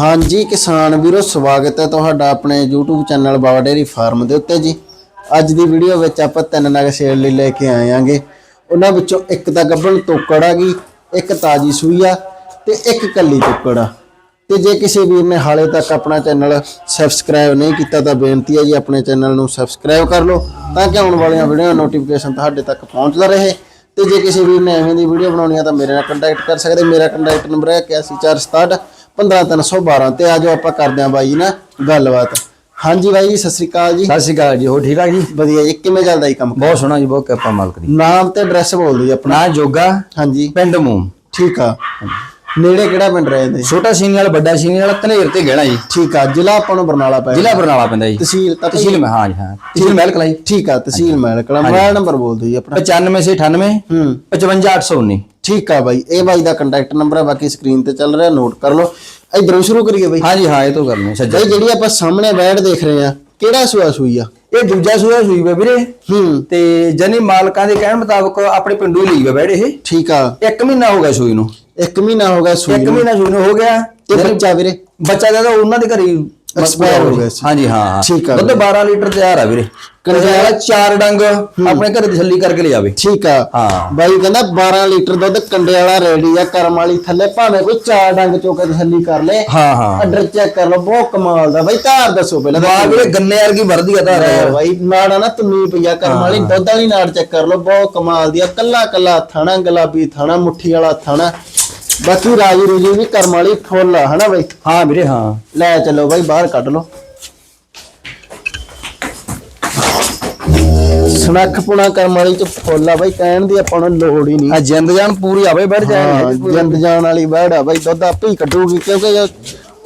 ਹਾਂਜੀ, ਕਿਸਾਨ ਵੀਰੋ, ਸਵਾਗਤ ਹੈ ਤੁਹਾਡਾ ਆਪਣੇ YouTube channel Baba dairy farm ਦੇ ਉੱਤੇ ਜੀ। ਅੱਜ ਦੀ ਵੀਡੀਓ ਵਿੱਚ ਆਪਾਂ ਤਿੰਨ ਨਗ ਸੇਲ ਲਈ ਲੈ ਕੇ ਆਏ ਆਂਗੇ ਉਹਨਾਂ ਵਿੱਚੋਂ ਇੱਕ ਤਾਂ ਗੱਭਣ ਤੋਕੜ ਆ ਗਈ, ਇੱਕ ਤਾਜੀ ਸੂਈ ਆ ਤੇ ਇੱਕ ਕੱਲੀ ਤੋਕੜ ਆ। ਤੇ ਜੇ ਕਿਸੇ ਵੀਰ ਨੇ ਹਾਲੇ ਤੱਕ ਆਪਣਾ ਚੈਨਲ ਸਬਸਕ੍ਰਾਈਬ ਨਹੀਂ ਕੀਤਾ ਤਾਂ ਬੇਨਤੀ ਹੈ ਜੀ ਆਪਣੇ ਚੈਨਲ ਨੂੰ ਸਬਸਕ੍ਰਾਈਬ ਕਰ ਲਓ ਤਾਂ ਕਿ ਆਉਣ ਵਾਲੀਆਂ ਵੀਡੀਓ ਨੋਟੀਫਿਕੇਸ਼ਨ ਤੁਹਾਡੇ ਤੱਕ ਪਹੁੰਚਦਾ ਰਹੇ। ਤੇ ਜੇ ਕਿਸੇ ਵੀਰ ਨੇ ਐਵੇਂ ਦੀ ਵੀਡੀਓ ਬਣਾਉਣੀ ਆ ਤਾਂ ਮੇਰੇ ਨਾਲ ਕੰਟੈਕਟ ਕਰ ਸਕਦੇ। ਮੇਰਾ ਕੰਟੈਕਟ ਨੰਬਰ ਹੈ 8147 15312 ਤੇ ਆਜੋ ਆਪਾਂ ਕਰਦੇ ਆਂ ਬਾਈ ਨਾ ਗੱਲਬਾਤ। ਹਾਂਜੀ ਬਾਈ ਜੀ ਸਤਿ ਸ੍ਰੀ ਅਕਾਲ ਜੀ। ਸਤਿ ਸ਼੍ਰੀ ਅਕਾਲ ਜੀ ਹੋ ਠੀਕ ਠਾਕ ਜੀ? ਵਧੀਆ ਜੀ ਕਿਵੇਂ ਚੱਲਦਾ ਜੀ ਕੰਮ? ਬਹੁਤ ਸੋਹਣਾ ਜੀ ਬਹੁਤ ਕਿਰਪਾ ਮਾਲਕ ਦੀ। ਨਾਮ ਤੇ ਐਡਰੈਸ ਬੋਲ ਦਿਓ ਜੀ ਆਪਣਾ। ਨਾ ਜੋਗਾ ਹਾਂਜੀ। ਪਿੰਡ ਮੂਮ। ਠੀਕ ਆ। ਨੇੜੇ ਕਿਹੜਾ ਪਿੰਡ ਰਹਿੰਦੇ ਛੋਟਾ ਸੀਨੀ ਵਾਲਾ ਵੱਡਾ ਸੀਨੀ ਵਾਲਾ ਧਨੇਰ ਤੇ ਗਹਿਣਾ ਜੀ। ਠੀਕ ਆ ਜ਼ਿਲ੍ਹਾ ਆਪਾਂ ਨੂੰ ਬਰਨਾਲਾ ਪੈ ਜ਼ਿਲ੍ਹਾ ਬਰਨਾਲਾ ਪੈਂਦਾ ਜੀ। ਤਹਿਸੀਲ ਤਾਂ ਤਹਿਸੀਲ ਮੈਂ ਹਾਂ ਜੀ ਹਾਂ। ਤਹਿਸੀਲ ਮਹਿਲ ਕਲਾਈ ਠੀਕ ਆ ਤਹਿਸੀਲ ਮੈਲ ਕਲਾ। ਮੋਬਾਈਲ ਨੰਬਰ ਬੋਲ ਦਿਓ ਜੀ ਆਪਣਾ। 95 ਸੇ 98 ਹੂੰ 55819 ਠੀਕ ਆ ਬਾਈ ਇਹ ਬਾਈ ਦਾ ਕੰਟੈਕਟ ਨੰਬਰ ਆ ਬਾਕੀ ਸਕਰੀਨ ਤੇ ਚੱਲ ਰਿਹਾ ਨੋਟ ਕਰ ਲਓ। ਇਧਰੋਂ ਸ਼ੁਰੂ ਕਰੀਏ ਬਾਈ। ਹਾਂ ਜੀ ਹਾਂ ਇਹ ਤੋਂ ਕਰਨੇ ਸੱਜਾ ਬਾਈ ਜਿਹੜੀ ਆਪਾਂ ਸਾਹਮਣੇ ਬੈਡ ਦੇਖ ਰਹੇ ਆ ਕਿਹੜਾ ਸੂਆ ਸੂਈ ਆ? ਇਹ ਦੂਜਾ ਸੂਆ ਸੂਈ ਵਾ ਵੀਰੇ। ਹੂੰ। ਤੇ ਜਨੀ ਮਾਲਕਾਂ ਦੇ ਕਹਿਣ ਮੁਤਾਬਕ ਆਪਣੇ ਪਿੰਡੂ ਲਈ ਵਾ ਬੈੜੇ ਇਹ। ਠੀਕ ਆ। ਇੱਕ ਮਹੀਨਾ ਹੋ ਗਿਆ ਸੂਈ ਨੂੰ। ਇੱਕ ਮਹੀਨਾ ਹੋ ਗਿਆ ਸੂਈ ਇੱਕ ਨੂੰ। ਮਹੀਨਾ ਸੂਈ ਨੂੰ ਹੋ ਗਿਆ। ਤੇ ਬੱਚਾ ਵੀਰੇ। ਬੱਚਾ ਦਾ ਉਹਨਾਂ ਦੇ ਘਰੇ Expire ਹੋ ਗਿਆ ਸੀ। ਹਾਂ ਜੀ ਹਾਂ ਹਾਂ। ਠੀਕ ਆ ਦੁੱਧ 12 ਲੀਟਰ ਤਿਆਰ ਆ ਵੀਰੇ। ਕੰਡਿਆਲਾ ਚਾਰ ਡੰਗ ਆਪਣੇ ਘਰੇ ਤਸੱਲੀ ਕਰਕੇ ਲੈ ਜਾਵੇ ਠੀਕ ਆ। ਹਾਂ। ਬਾਈ ਕਹਿੰਦਾ 12 ਲੀਟਰ ਦੁੱਧ ਕੰਡੇ ਵਾਲਾ ਰੈਡੀ ਆ ਕਰਮ ਵਾਲੀ ਥੱਲੇ। ਭਾਵੇਂ ਕੋਈ ਚਾਰ ਡੰਗ ਚੋਂ ਕੇ ਤਸੱਲੀ ਕਰ ਲੇ। ਹਾਂ ਹਾਂ। ਆਰਡਰ ਚੈੱਕ ਕਰ ਲਓ ਬਹੁਤ ਕਮਾਲ ਦਾ। ਬਾਈ ਧਾਰ ਦੱਸੋ ਪਹਿਲਾਂ ਵਾਹ ਵੀਰੇ ਗੰਨੇ ਵਰਗੀ ਵਰਦੀ ਆ ਤਾਂ ਤਾਂ ਬਾਈ ਨਾੜਾ ਨਾ ਤੁੰਨੀ ਪਈਆ ਕਰਮ ਵਾਲੀ। ਦੁੱਧ ਵਾਲੀ ਨਾੜ ਚੈੱਕ ਕਰ ਲਓ ਬਹੁਤ ਕਮਾਲ ਦੀ ਆ। ਕੱਲਾ ਕੱਲਾ ਥਾਣਾ ਗੁਲਾਬੀ ਥਾਣਾ ਮੁੱਠੀ ਵਾਲਾ ਥਾਣਾ। ਬਾਕੀ ਰਾਜੀ ਰੂਜੀ ਵੀ ਕਰਮ ਵਾਲੀ ਫੁੱਲ ਆ ਹਨਾ ਬਾਈ? ਹਾਂ ਵੀਰੇ ਹਾਂ। ਲੈ ਚਲੋ ਬਾਈ ਬਾਹਰ ਕੱਢ ਲਓ। ਸਨੱਖ ਪੁਣਾ ਕਰਮ ਵਾਲੀ ਚ ਫੁੱਲ ਆ ਬਾਈ ਕਹਿਣ ਦੀ ਆਪਾਂ ਨੂੰ ਲੋੜ ਹੀ ਨਹੀਂ। ਆ ਜਿੰਦ ਜਾਨ ਪੂਰੀ ਆਵੇ ਬੈਠ ਹਾਂ, ਜਾਏ ਜਿੰਦ ਜਾਣ ਵਾਲੀ ਬੈੜ ਆ ਬਾਈ ਦੁੱਧ ਆਪੇ ਹੀ ਕੱਢੂਗੀ ਕਿਉਂਕਿ ਇਹ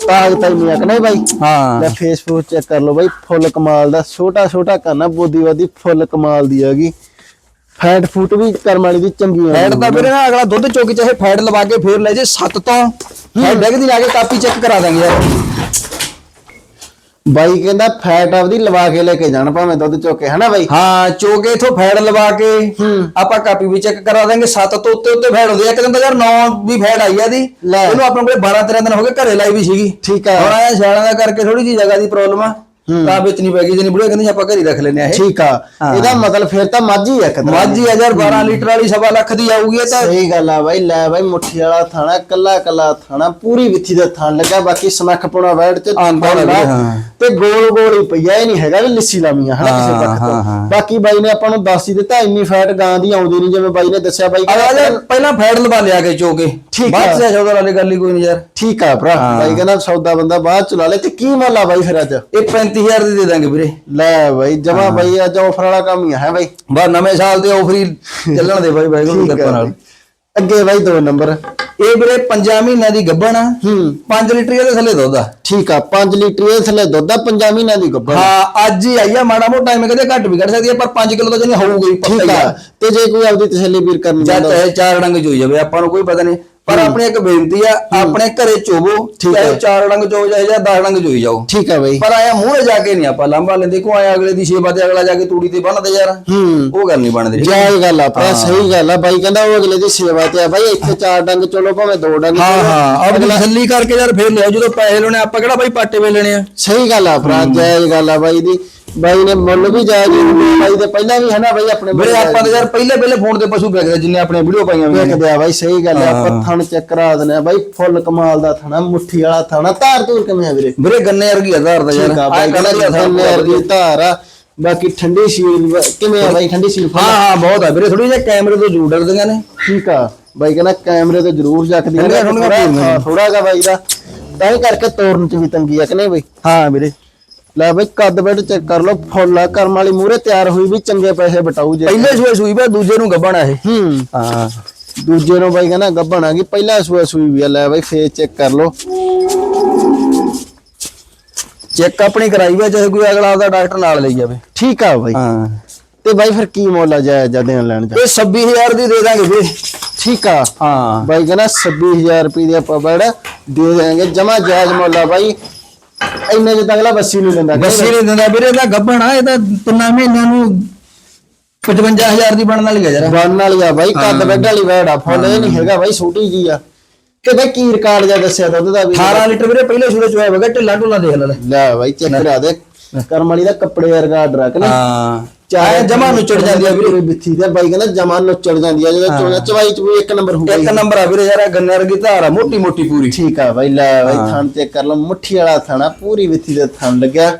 ਤਾਕਤ ਆ ਕਿ ਨਹੀਂ ਬਾਈ। ਹਾਂ। ਲੈ ਫੇਸਬੁੱਕ ਚੈੱਕ ਕਰ ਲਓ ਬਾਈ ਫੁੱਲ ਕਮਾਲ ਦਾ ਛੋਟਾ ਛੋਟਾ ਕਰਨਾ ਬੋਦੀ ਵਾਦੀ ਫੁੱਲ ਕਮਾਲ ਦੀ ਹੈਗੀ। ਫੈਟ ਫੂਟ ਵੀ ਕਰਮ ਵਾਲੀ ਦੀ ਚੰਗੀ ਆ ਫੈਟ ਤਾਂ ਵੀਰੇ ਨਾ। ਅਗਲਾ ਦੁੱਧ ਚੋਕ ਚਾਹੇ ਫੈਟ ਲਵਾ ਕੇ ਫੇਰ ਲੈ ਜੇ 7 ਤੋਂ। ਫੈਟ ਡੈਗ ਦੀ ਲਾ ਕੇ ਕਾਪੀ ਚੈੱਕ ਕਰਾ ਦਾਂਗੇ ਯਾਰ। ਬਾਈ ਕਹਿੰਦਾ ਫੈਟ ਆਪਦੀ ਲਵਾ ਕੇ ਲੈ ਕੇ ਜਾਣ ਭਾਵੇਂ ਦੁੱਧ ਚੋਕੇ ਹਨਾ ਬਾਈ? ਹਾਂ ਚੋਕੇ ਇਥੋਂ ਫੈਟ ਲਵਾ ਕੇ ਆਪਾਂ ਕਾਪੀ ਵੀ ਚੈੱਕ ਕਰਾ ਦਾਂਗੇ 7 ਤੋਂ ਉੱਤੇ ਉੱਤੇ ਫੈਟ ਹੁੰਦੀ ਆ। ਤਾਂ ਯਾਰ 9 ਵੀ ਫੈਟ ਆਈ ਆ ਦੀ। ਇਹਨੂੰ ਆਪਣੇ ਕੋਲੇ 12 13 ਦਿਨ ਹੋ ਗਏ ਘਰੇ ਲਾਈ ਵੀ ਸੀਗੀ। ਠੀਕ ਆ। ਹੁਣ ਆਇਆ ਸਿਆਲਾਂ ਦਾ ਕਰਕੇ ਥੋੜੀ ਜੀ ਜਗ੍ਹਾ ਦੀ ਪ੍ਰੋਬਲਮ ਆ। ਤਾਂ ਵਿੱਚ ਨਹੀਂ ਪੈ ਗਈ ਜਨੀ ਬੁੜੇ ਕਹਿੰਦੇ ਆਪਾਂ ਘਰੇ ਰੱਖ ਲੈਨੇ ਆ ਇਹ ਠੀਕ ਆ। ਇਹਦਾ ਮਤਲਬ ਫਿਰ ਤਾਂ ਮੱਝ ਆ ਦੀ। ਮਾਝੀ ਹਜ਼ਾਰ 12 ਲੀਟਰ ਵਾਲੀ ਸਵਾ ਲੱਖ ਦੀ ਆਊਗੀ ਇਹ ਤਾਂ ਸਹੀ ਗੱਲ ਆ ਬਾਈ ਲੈ ਬਾਈ ਮੁੱਠੀ ਵਾਲਾ ਥਾਣਾ ਕੱਲਾ ਕੱਲਾ ਥਾਣਾ ਪੂਰੀ ਵਿੱਥੀ ਦਾ ਥਾਣ ਲੱਗਾ ਬਾਕੀ ਸਨੱਖ ਪੁਣਾ ਆ, ਹਾਂ। ਤੇ ਗੋਲ ਗੋਲ ਹੀ ਪਈਆ ਇਹ ਨਹੀਂ ਹੈਗਾ ਵੀ ਲਿੱਸੀ ਲਾਮੀਆਂ ਹਨਾ ਕਿਸੇ ਪੱਖ ਤੋਂ। ਬਾਕੀ ਬਾਈ ਨੇ ਆਪਾਂ ਨੂੰ ਦੱਸ ਹੀ ਦਿੱਤਾ ਇੰਨੀ ਫੈਟ ਗਾਂ ਦੀ ਆਉਂਦੀ ਨਹੀਂ ਜਿਵੇਂ ਬਾਈ ਨੇ ਦੱਸਿਆ ਬਾਈ ਆ ਪਹਿਲਾਂ ਫੈਟ ਲਵਾ ਲਿਆ ਕੇ ਚੋਕੇ ਠੀਕ ਬਾਅਦ ਆ। ਚ ਸੌਦਾ ਵਾਲੀ ਗੱਲ ਹੀ ਕੋਈ ਨਹੀਂ ਯਾਰ ਠੀਕ ਆ ਭਰਾ। ਬਾਈ ਕਹਿੰਦਾ ਸੌਦਾ ਬੰਦਾ ਬਾਅਦ ਚ ਲਾ ਲੇ। ਤੇ ਕੀ ਮੁੱਲ ਬਾਈ ਫਿਰ ਅੱਜ? ਇਹ 35000 ਦੀ ਦੇ ਦਾਂਗੇ ਵੀਰੇ। ਲੈ ਬਾਈ ਜਮਾ ਬਾਈ ਅੱਜ ਆਫਰ ਵਾਲਾ ਕੰਮ ਹੀ ਆ ਹੈ ਬਾਈ? ਬਸ ਨਵੇਂ ਸਾਲ ਦੇ ਆਫਰ ਹੀ ਚੱਲਣ ਦੇ ਬਾਈ ਬਾਈ ਨੂੰ ਕਿਰਪਾ ਨਾਲ। ਅੱਗੇ ਬਾਈ ਦੋ ਨੰਬਰ। ਇਹ ਵੀਰੇ 5 ਮਹੀਨਿਆਂ ਦੀ ਗੱਭਣ ਆ। ਹੂੰ। 5 ਲੀਟਰ ਇਹਦੇ ਥੱਲੇ ਦੁੱਧ ਆ। ਠੀਕ ਆ 5 ਲੀਟਰ ਇਹ ਥੱਲੇ ਦੁੱਧ ਆ 5 ਮਹੀਨਿਆਂ ਦੀ ਗੱਭਣ। ਹਾਂ ਅੱਜ ਹੀ ਆਈ ਆ ਮਾੜਾ ਮੋਟਾ ਐਵੇਂ ਕਦੇ ਘੱਟ ਵੀ ਕੱਢ ਸਕਦੀ ਆ ਪਰ 5 ਕਿਲੋ ਤਾਂ ਜਨੀ ਹੋਊਗਾ ਹੀ ਪੱਕਾ ਹੀ ਆ। ਤੇ ਜੇ ਕੋਈ ਆਪਦੀ ਤਸੱਲੀ ਵੀਰ ਕਰਨ ਚਾਹੇ ਚਾਰ ਡੰਗ ਚੋਈ ਜਾਵੇ ਆਪਾਂ ਨੂੰ ਕੋਈ ਪਤਾ ਨਹੀਂ। ਪਰ ਆਪਣੀ ਇੱਕ ਬੇਨਤੀ ਆ ਆਪਣੇ ਘਰੇ ਚੋਵੋ ਠੀਕ। ਚਾਰ ਡੰਗ ਚੋਵੋ ਚਾਹੇ ਜਾਂ 10 ਡੰਗ ਚੋਈ ਜਾਓ। ਠੀਕ ਆ ਬਾਈ। ਪਰ ਆਇਆ ਮੂਹਰੇ ਜਾ ਕੇ ਨਹੀਂ ਆਪਾਂ ਲਾਂਬਾ ਲੈਂਦੇ। ਕੋ ਆਇਆ ਅਗਲੇ ਦੀ ਸੇਵਾ ਤੇ ਅਗਲਾ ਜਾ ਕੇ ਤੂੜੀ ਤੇ ਬੰਨਦੇ ਯਾਰ। ਹੂੰ। ਉਹ ਗੱਲ ਨਹੀਂ ਬਣਦੀ। ਜਾਇਜ਼ ਗੱਲ ਆ ਭਰਾ ਸਹੀ ਗੱਲ ਆ ਬਾਈ। ਕਹਿੰਦਾ ਉਹ ਅਗਲੇ ਦੀ ਸੇਵਾ ਤੇ ਆ ਬਾਈ ਇੱਥੇ ਚਾਰ ਡੰਗ ਚਲੋ ਭਾਵੇਂ ਦੋ ਡੰਗ ਹਾਂ। ਹਾਂ। ਅਬ ਤਸੱਲੀ ਕਰਕੇ ਯਾਰ ਫੇਰ ਲਿਆ ਜਦੋਂ ਪੈਸੇ ਲੈਣੇ ਆਪਾਂ ਕਿਹੜਾ ਬਾਈ ਪਾਟੇ ਵੇ ਲੈਣੇ ਆ? ਸਹੀ ਗੱਲ ਆ ਭਰਾ ਜਾਇਜ਼ ਗੱਲ ਆ ਬਾਈ ਦੀ। ਬਾਈ ਨੇ ਮੁੱਲ ਵੀ ਜਾਇਜ਼ ਹੀ ਬਾਈ ਦੇ ਪਹਿਲਾਂ ਵੀ ਹਨਾ ਬਾਈ ਆਪਣੇ ਵੀਰੇ ਆਪਾਂ ਤਾਂ ਯਾਰ ਪਹਿਲੇ ਪਹਿਲੇ ਫੋਨ ਤੇ ਪਸ਼ੂ ਵੇਖਦੇ ਜਿੰਨੇ ਆਪਣੇ ਵੀਡੀਓ ਪਾਈਆਂ ਨੇ। ਵੇਖਦੇ ਆ ਬਾਈ ਸਹੀ ਗੱਲ ਆ। ਆਪਾਂ ਥਣ ਚੈੱਕ ਕਰਾ ਦਿੰਦੇ ਆ ਬਾਈ। ਫੁੱਲ ਕਮਾਲ ਦਾ ਥਣਾ ਮੁੱਠੀ ਵਾਲਾ ਥਣਾ। ਧਾਰ ਧੂਰ ਕਿਵੇਂ ਆ ਵੀਰੇ? ਵੀਰੇ ਗੰਨੇ ਵਰਗੀ ਹਜ਼ਾਰ ਦਾ ਯਾਰ। ਆ ਬਾਈ ਗੰਨੇ ਵਰਗੀ ਧਾਰ। ਆ। ਬਾਕੀ ਠੰਡੀ ਸੀਲ ਵ- ਕਿਵੇਂ ਆ ਬਾਈ? ਠੰਡੀ ਸੀਲ ਹਾਂ ਹਾਂ ਬਹੁਤ ਆ ਵੀਰੇ। ਥੋੜੀ ਜਿਹੀ ਕੈਮਰੇ ਤੋਂ ਜ਼ਰੂਰ ਡਰਦੀਆਂ ਨੇ। ਠੀਕ ਆ। ਬਾਈ ਕਹਿੰਦਾ ਕੈਮਰੇ ਤੇ ਜ਼ਰੂਰ ਜੱਕਦੀ ਠੰਡੀਆਂ ਠੰਡੀਆਂ ਪੀਣੀਆਂ ਨੇ। ਥੋੜਾ ਜਿਹਾ ਬਾਈ ਦਾ। ਤਾਂ ਕਰਕੇ ਤੋਰਨ ਚ ਵੀ ਤੰਗੀ ਆ ਕਿ ਨਹੀਂ ਬਾਈ? ਹਾਂ ਵੀਰੇ। ਲੈ ਬਾਈ ਕੱਦ ਬੈਡ ਚੈੱਕ ਕਰ ਲਓ ਫੁੱਲ ਆ ਕਰਮ ਵਾਲੀ ਮੂਰੇ ਤਿਆਰ ਹੋਈ ਵੀ ਚੰਗੇ ਪੈਸੇ ਬਟਾਊ ਜੇ। ਪਹਿਲੇ ਸੂਏ ਸੂਈ ਪਿਆ ਦੂਜੇ ਨੂੰ ਗੱਬਣ ਆ ਇਹ। ਹੂੰ। ਹਾਂ। ਦੂਜੇ ਨੂੰ ਬਾਈ ਕਹਿੰਦਾ ਗੱਭਣ ਆ ਗਈ ਪਹਿਲਾ ਸੂਆ ਸੂਈ ਵੀ ਆ ਲੈ ਬਾਈ ਫੇਸ ਚੈੱਕ ਕਰ ਲਓ। ਚੈੱਕ ਆਪਣੀ ਕਰਾਈ ਵਾ ਚਾਹੇ ਕੋਈ ਅਗਲਾ ਆਪਦਾ ਡਾਕਟਰ ਨਾਲ ਲਈ ਜਾਵੇ। ਠੀਕ ਆ ਬਾਈ। ਹਾਂ। ਤੇ ਬਾਈ ਫਿਰ ਕੀ ਮੁੱਲ ਆ ਜਾਇਜ਼ ਜਾਂ ਦੇਣ ਲੈਣ ਜਾ ਇਹ 26000 ਦੀ ਦੇ ਦਾਂਗੇ ਵੀਰੇ ਠੀਕ ਆ। ਹਾਂ। ਬਾਈ ਕਹਿੰਦਾ 26000 ਰੁਪਏ ਦੀ ਆਪਾਂ ਬੜ ਦੇ ਦੇਾਂਗੇ ਜਮਾ ਜਾਇਜ਼ ਮੁੱਲ ਆ ਬਾਈ। ਇੰਨੇ ਜਿਹਾ ਅਗਲਾ ਬੱਸੀ ਨਹੀਂ ਦਿੰਦਾ ਬੱਸੀ ਨਹੀਂ ਦਿੰਦਾ ਵੀਰੇ ਇਹਦਾ ਗੱਬਣ ਆ ਇਹਦਾ ਤਿੰਨਾਂ ਮਹੀਨਿਆਂ ਨੂੰ 55000 ਦੀ ਬਣਨ ਵਾਲੀ ਆ ਯਾਰ ਬਣ ਵਾਲੀ ਆ ਬਾਈ ਕੱਦ ਬੈੱਡ ਵਾਲੀ ਵੈੜ ਆ ਫੁੱਲ ਇਹ ਨਹੀਂ ਹੈਗਾ ਬਾਈ ਛੋਟੀ ਜੀ ਆ। ਕਿ ਬਈ ਕੀ ਰਿਕਾਰਡ ਜਾਂ ਦੱਸਿਆ ਦੁੱਧ ਦਾ ਵੀ। 18 ਲੀਟਰ ਵੀਰੇ ਪਹਿਲੇ ਸੂਰੇ ਚ ਹੋਇਆ ਵਗਾ ਢਿੱਲਾ ਢੁੱਲਾ ਦੇਖ ਲੈ ਲੈ। ਬਾਈ ਚੈੱਕ ਕਰਾ ਦੇ। ਕਰਮ ਵਾਲੀ ਦਾ ਕੱਪੜੇ ਵਰਗਾ ਆਰਡਰ ਆ ਕਿ ਨਹੀਂ ਹਾਂ। ਚਾਹੇ ਜਮਾ ਨੂੰ ਚੜ ਜਾਂਦੀ ਆ ਵੀਰੇ। ਬਿੱਥੀ ਤੇ ਬਾਈ ਕਹਿੰਦਾ ਜਮਾ ਨੂੰ ਚੜ ਜਾਂਦੀ ਆ ਜਦੋਂ ਚੋਣਾ ਚਵਾਈ ਚ ਵੀ ਇੱਕ ਨੰਬਰ ਹੋਊਗਾ ਇੱਕ ਨੰਬਰ ਆ ਵੀਰੇ ਯਾਰ ਗੰਨੇ ਵਰਗੀ ਧਾਰ ਆ ਮੋਟੀ ਮੋਟੀ ਪੂਰੀ। ਠੀਕ ਆ ਬਾਈ ਲੈ ਬਾਈ ਥਣ ਚੈੱਕ ਕਰ ਲਓ ਮੁੱਠੀ ਵਾਲਾ ਥਣਾ ਪੂਰੀ ਬਿੱਥੀ ਦੇ ਥਣ ਲੱਗਿਆ।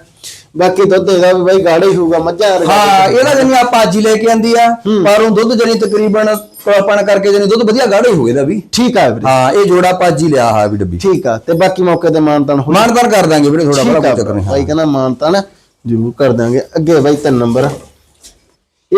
ਬਾਕੀ ਦੁੱਧ ਇਹਦਾ ਵੀ ਬਾਈ ਗਾੜਾ ਹੀ ਹੋਊਗਾ ਮੱਝਾਂ ਹਾਂ ਇਹਦਾ ਜਣੀ ਆਪਾਂ ਅੱਜ ਹੀ ਲੈ ਕੇ ਆਂਦੀ ਆ ਪਰ ਉਹ ਦੁੱਧ ਜਣੀ ਤਕਰੀਬਨ ਆਪਾਂ ਕਰਕੇ ਜਣੀ ਦੁੱਧ ਵਧੀਆ ਗਾੜਾ ਹੀ ਹੋ ਦਾ ਵੀ। ਠੀਕ ਆ ਵੀਰੇ। ਹਾਂ ਇਹ ਜੋੜਾ ਆਪਾਂ ਅੱਜ ਹੀ ਲਿਆ ਆ ਵੀ ਡੱਬੀ। ਠੀਕ ਆ ਤੇ ਬਾਕੀ ਮੌਕੇ ਤੇ ਮਾਨਤਾਨ ਹੋ ਮਾਨਦਾਰ ਕਰ ਦਾਂਗੇ ਵੀਰੇ ਥੋੜਾ ਬੜਾ ਚੱਕਰ ਨਹੀਂ। ਬਾਈ ਕਹਿੰਦਾ ਮਾਨਤਾਨ ਜ਼ਰੂਰ ਕਰ ਦਾਂਗੇ। ਅੱਗੇ ਬਾਈ ਤਿੰਨ ਨੰਬਰ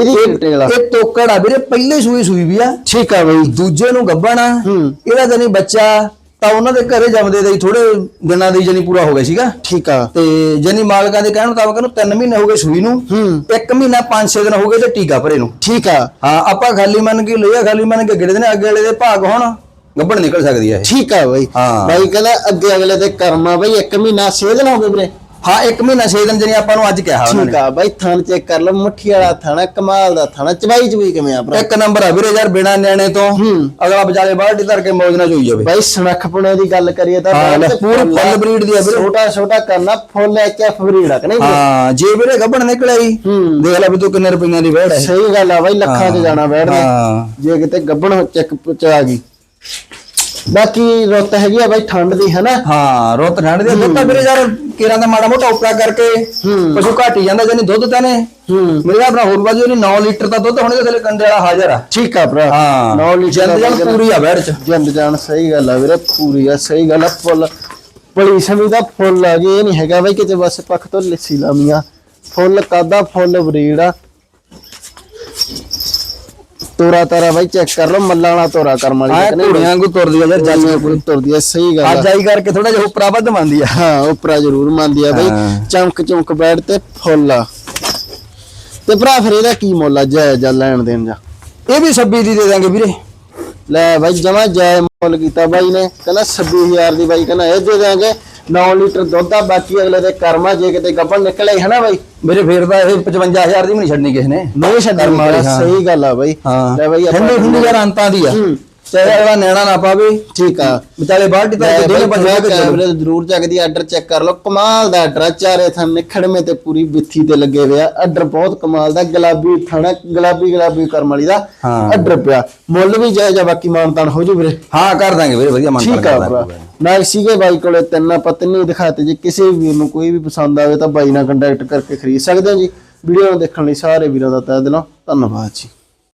ਇਹਦੀ ਡਿਟੇਲ ਆ ਇਹ ਤੋਕੜ ਆ ਵੀਰੇ ਪਹਿਲੇ ਸੂਈ ਸੂਈ ਵੀ ਆ। ਠੀਕ ਆ ਬਾਈ। ਦੂਜੇ ਨੂੰ ਗੱਭਣ ਆ। ਇਹਦਾ ਜਣੀ ਬੱਚਾ। ਤਾਂ ਉਹਨਾਂ ਦੇ ਘਰੇ ਜੰਮਦੇ ਦੇ ਥੋੜੇ ਦਿਨਾਂ ਦੀ ਜਣੀ ਪੂਰਾ ਹੋ ਗਿਆ ਸੀਗਾ। ਠੀਕ ਆ। ਤੇ ਜਣੀ ਮਾਲਕਾਂ ਦੇ ਕਹਿਣ ਮੁਤਾਬਕ ਇਹਨੂੰ 3 ਮਹੀਨੇ ਹੋ ਗਏ ਸੂਈ ਨੂੰ। ਹੂੰ। 1 ਮਹੀਨਾ 5-6 ਦਿਨ ਹੋ ਗਏ ਤੇ ਟੀਕਾ ਭਰੇ ਨੂੰ। ਠੀਕ ਆ। ਹਾਂ ਆਪਾਂ ਖਾਲੀ ਮੰਨ ਕੇ ਲਿਆ ਖਾਲੀ ਮੰਨ ਕੇ ਗਿੜੇ ਨੇ ਅੱਗੇ ਵਾਲੇ ਦੇ ਭਾਗ ਹੋਣ ਗੱਭਣ ਨਿਕਲ ਸਕਦੀ ਹੈ ਠੀਕ ਆ ਬਾਈ। ਬਾਈ ਕਹਿੰਦਾ ਅੱਗੇ ਅਗਲੇ ਦੇ ਕਰਮ ਬਾਈ ਇੱਕ ਮਹੀਨਾ ਛੇ ਦਿਨ ਹੋ ਗਏ ਵੀਰੇ। ਹਾਂ 1 ਮਹੀਨਾ 6 ਦਿਨ ਜਣੀ ਆਪਾਂ ਨੂੰ ਅੱਜ ਕਿਹਾ ਉਹਨਾਂ ਠੀਕ ਨੇ। ਆ ਬਾਈ ਥਣ ਚੈੱਕ ਕਰ ਲਓ ਮੁੱਠੀ ਵਾਲਾ ਥਾਣਾ ਕਮਾਲ ਦਾ ਥਾਣਾ ਚਵਾਈ ਚਵੀ ਕਿਵੇਂ ਆ ਭਰਾ? ਇੱਕ ਨੰਬਰ ਆ ਵੀਰੇ ਯਾਰ ਬਿਨਾ ਨਿਆਣੇ ਤੋਂ। ਹੂੰ। ਅਗਲਾ ਵਿਚਾਲੇ ਬਾਲਟੀ ਧਰ ਕੇ ਮੌਜ ਨਾਲ ਚੋਈ ਜਾਵੇ। ਬਾਈ ਸਨਖਪੁਣੇ ਦੀ ਗੱਲ ਕਰੀਏ ਤਾਂ ਹਾਂ, ਲੈ, ਪੂਰੀ ਫੁੱਲ ਫੁੱਲ breed ਦੀ ਆ ਵੀਰੇ। ਛੋਟਾ ਛੋਟਾ ਕਰਨਾ ਫੁੱਲ ਐਚਐਫ ਬਰੀਡ ਆ ਕਿ ਨਹੀਂ? ਵੀਰੇ? ਹਾਂ ਜੇ ਵੀਰੇ ਗੱਭਣ ਨਿਕਲ ਆਈ ਹੂੰ। ਦੇਖ ਲੈ ਵੀ ਤੂੰ ਕਿੰਨੇ ਰੁਪਈਆਂ ਦੀ ਵੇੜ ਹੈ। ਸਹੀ ਗੱਲ ਆ ਬਾਈ ਲੱਖਾਂ 'ਚ ਜਾਣਾ ਬੈਠਦੇ ਹਾਂ। ਜੇ ਕਿਤੇ ਗੱਬਣ ਚੈੱਕ ਚ ਆ ਗਈ। ਬਾਕੀ ਰੁੱਤ ਹੈਗੀ ਆ ਬਾਈ ਠੰਡ ਦੀ ਹੈਨਾ? ਹਾਂ ਰੁੱਤ ਠੰਡ ਦੇ ਦੁੱਧ ਤਾਂ ਵੀਰੇ ਯਾਰ ਕਿਰਾਂ ਦਾ ਮਾੜਾ ਮੋਟਾ ਉਪਰਾ ਕਰਕੇ ਹੂੰ। ਪਸ਼ੂ ਘਟ ਹੀ ਜਾਂਦਾ ਜਾਨੀ ਦੁੱਧ ਤਾਂ ਨੇ। ਹੂੰ। ਮੇਰੇ ਆਪਣਾ ਹੋਰ ਬਾਜੂ ਨਹੀਂ 9 ਲੀਟਰ ਦਾ ਦੁੱਧ ਹੁਣੇ ਥੱਲੇ ਕੰਡੇ ਵਾਲਾ ਹਾਜ਼ਰ ਆ। ਠੀਕ ਆ ਭਰਾ। ਹਾਂ ਨੌ ਲੀਟਰ ਜਿੰਦ ਜਾਨ ਪੂਰੀ ਆ ਬੈੜ ਚ। ਜਿੰਦ ਜਾਨ ਸਹੀ ਗੱਲ ਆ ਵੀਰੇ ਪੂਰੀ ਆ ਸਹੀ ਗੱਲ ਆ ਫੁੱਲ। ਪਲੀ ਸਮੀ ਦਾ ਫੁੱਲ ਆ ਜੀ ਇਹ ਨਹੀਂ ਹੈਗਾ ਬਾਈ ਕਿਤੇ ਬਸ ਪੱਖ ਤੋਂ ਲੱਸੀ ਲਾਮੀਆਂ ਫੁੱਲ ਕਾਦਾ ਫੁੱਲ ਬਰੀਡ ਆ। ਤੋਰਾ ਤਾਰਾ ਬਾਈ ਚੈੱਕ ਕਰ ਲਓ ਮੱਲਾਂ ਵਾਲਾ ਤੋਰਾ ਕਰਮ ਵਾਲੀ ਦਾ ਨਹੀਂ ਘੋੜੀਆਂ ਵਾਂਗੂ ਤੁਰਦੀ ਆ ਯਾਰ ਜੱਜ। ਪੂਰੀ ਤੁਰਦੀ ਆ ਸਹੀ ਗੱਲ ਆ। ਅੱਜ ਆਈ ਕਰਕੇ ਥੋੜਾ ਜਿਹਾ ਉਪਰਾ ਵੱਧ ਮੰਨਦੀ ਆ। ਹਾਂ ਉਪਰਾ ਜ਼ਰੂਰ ਮੰਨਦੀ ਆ ਬਈ। ਚਮਕ ਚਮਕ ਬੈਠ ਤੇ ਫੁੱਲ ਆ। ਤੇ ਭਰਾ ਫਿਰ ਇਹਦਾ ਕੀ ਮੁੱਲ ਆ ਜੈ ਜਾ ਲੈਣ ਦੇਣ ਜਾ ਇਹ ਵੀ 26 ਦੀ ਦੇ ਦਾਂਗੇ ਵੀਰੇ। ਲੈ ਬਾਈ ਜਮਾ ਜੈ ਮੁੱਲ ਕੀਤਾ ਬਾਈ ਨੇ। ਕਹਿੰਦਾ 26000 ਦੀ ਬਾਈ ਕਹਿੰਦਾ ਇਹ ਦੇ ਦਾਂਗੇ 9 ਲੀਟਰ ਦੁੱਧ ਆ ਬਾਕੀ ਅਗਲੇ ਦੇ ਕਰਮਾ ਜੇ ਕਿਤੇ ਗੱਬਣ ਨਿਕਲੇ ਹਨਾ ਬਾਈ ਮੇਰੇ ਫੇਰ ਦਾ ਇਹ 55000 ਦੀ ਵੀ ਨਹੀਂ ਛੱਡਣੀ ਕਿਸੇ ਨੇ ਨਹੀਂ ਛੱਡਣ। ਸਹੀ ਗੱਲ ਆ ਬਾਈ ਹਾਂ ਲੈ ਬਾਈ ਠੰਡੀ ਠੰਡੀ ਯਾਰ ਅੰਤਾਂ ਦੀ ਆ। ਚਾਹੇ ਅਗਲਾ ਨੈਣਾ ਨਾ ਪਾਵੇ ਠੀਕ ਆ। ਵਿਚਾਲੇ ਬਾਲਟੀ ਤਾਂ ਦੋਨੇ ਬੰਦੇ ਕੇ ਕੈਮਰੇ ਤੇ ਜ਼ਰੂਰ ਚੱਕਦੀ ਆਰਡਰ ਚੈੱਕ ਕਰ ਲਓ। ਕਮਾਲ ਦਾ ਆਰਡਰ ਆ ਚਾਰੇ ਥਣ ਨਿਖੜਵੇਂ ਤੇ ਪੂਰੀ ਬਿੱਥੀ ਤੇ ਲੱਗੇ ਹੋਏ ਆ। ਆਰਡਰ ਬਹੁਤ ਕਮਾਲ ਦਾ ਗੁਲਾਬੀ ਥਣਾ ਗੁਲਾਬੀ ਗੁਲਾਬੀ ਕਰਮ ਵਾਲੀ ਦਾ। ਆਰਡਰ ਪਿਆ। ਮੁੱਲ ਵੀ ਜਾਇਜ਼ ਆ ਬਾਕੀ ਮਾਨਤਾਨ ਹੋ ਜੂ ਵੀਰੇ। ਹਾਂ ਕਰ ਦਾਂਗੇ ਵੀਰੇ ਵਧੀਆ ਮਨ ਠੀਕ ਆ ਭਰਾ। ਨਾਲ ਸੀਗੇ ਬਾਈ ਕੋਲੇ ਤਿੰਨ ਆਪਾਂ ਤਿੰਨੇ ਦਿਖਾਤੇ ਜੇ ਕਿਸੇ ਵੀ ਵੀਰ ਨੂੰ ਕੋਈ ਵੀ ਪਸੰਦ ਆਵੇ ਤਾਂ ਬਾਈ ਨਾਲ ਕੰਟੈਕਟ ਕਰਕੇ ਖਰੀਦ ਸਕਦੇ ਹੋ ਜੀ। ਵੀਡੀਓ ਨੂੰ ਦੇਖਣ ਲਈ ਸਾਰੇ ਵੀਰਾਂ ਦਾ ਤਹਿ ਦਿਲੋਂ ਧੰਨਵਾਦ ਜੀ।